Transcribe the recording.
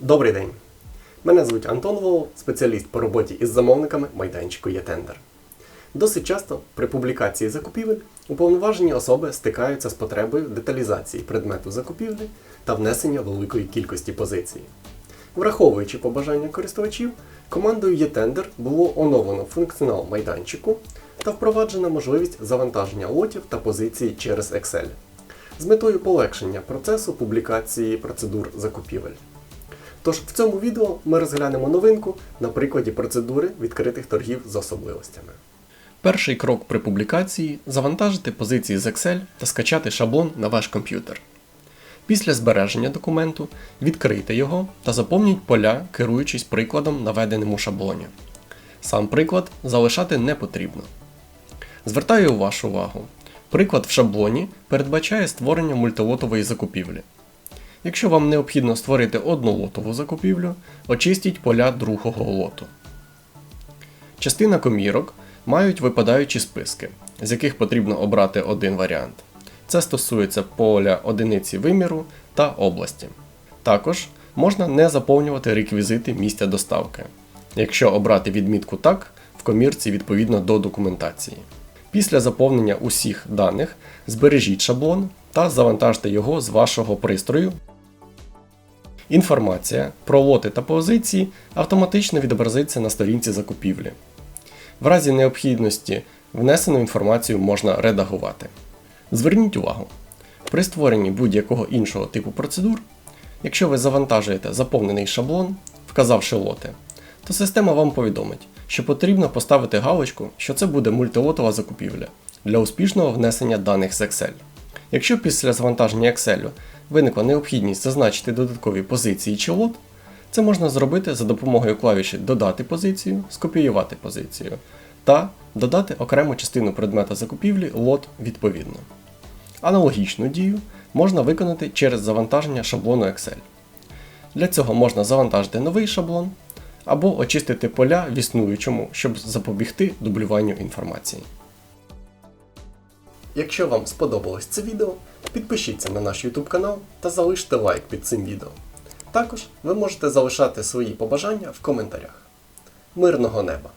Добрий день! Мене звуть Антон Волов, спеціаліст по роботі із замовниками майданчику «Єтендер». Досить часто при публікації закупівель уповноважені особи стикаються з потребою деталізації предмету закупівлі та внесення великої кількості позицій. Враховуючи побажання користувачів, командою «Єтендер» було оновлено функціонал майданчику та впроваджена можливість завантаження лотів та позицій через Excel з метою полегшення процесу публікації процедур закупівель. Тож в цьому відео ми розглянемо новинку на прикладі процедури відкритих торгів з особливостями. Перший крок при публікації завантажити позиції з Excel та скачати шаблон на ваш комп'ютер. Після збереження документу відкрийте його та заповніть поля, керуючись прикладом, наведеним у шаблоні. Сам приклад залишати не потрібно. Звертаю вашу увагу. Приклад в шаблоні передбачає створення мультилотової закупівлі. Якщо вам необхідно створити одну лотову закупівлю, очистіть поля другого лоту. Частина комірок мають випадаючі списки, з яких потрібно обрати один варіант. Це стосується поля одиниці виміру та області. Також можна не заповнювати реквізити місця доставки, якщо обрати відмітку так в комірці відповідно до документації. Після заповнення усіх даних збережіть шаблон та завантажте його з вашого пристрою. Інформація про лоти та позиції автоматично відобразиться на сторінці закупівлі. В разі необхідності внесену інформацію можна редагувати. Зверніть увагу, при створенні будь-якого іншого типу процедур, якщо ви завантажуєте заповнений шаблон, вказавши лоти, то система вам повідомить, що потрібно поставити галочку, що це буде мультилотова закупівля для успішного внесення даних з Excel. Якщо після завантаження Excel виникла необхідність зазначити додаткові позиції чи лот, це можна зробити за допомогою клавіші Додати позицію, скопіювати позицію та додати окрему частину предмета закупівлі лот відповідно. Аналогічну дію можна виконати через завантаження шаблону Excel. Для цього можна завантажити новий шаблон або очистити поля в існуючому, щоб запобігти дублюванню інформації. Якщо вам сподобалось це відео, підпишіться на наш YouTube канал та залиште лайк під цим відео. Також ви можете залишати свої побажання в коментарях. Мирного неба!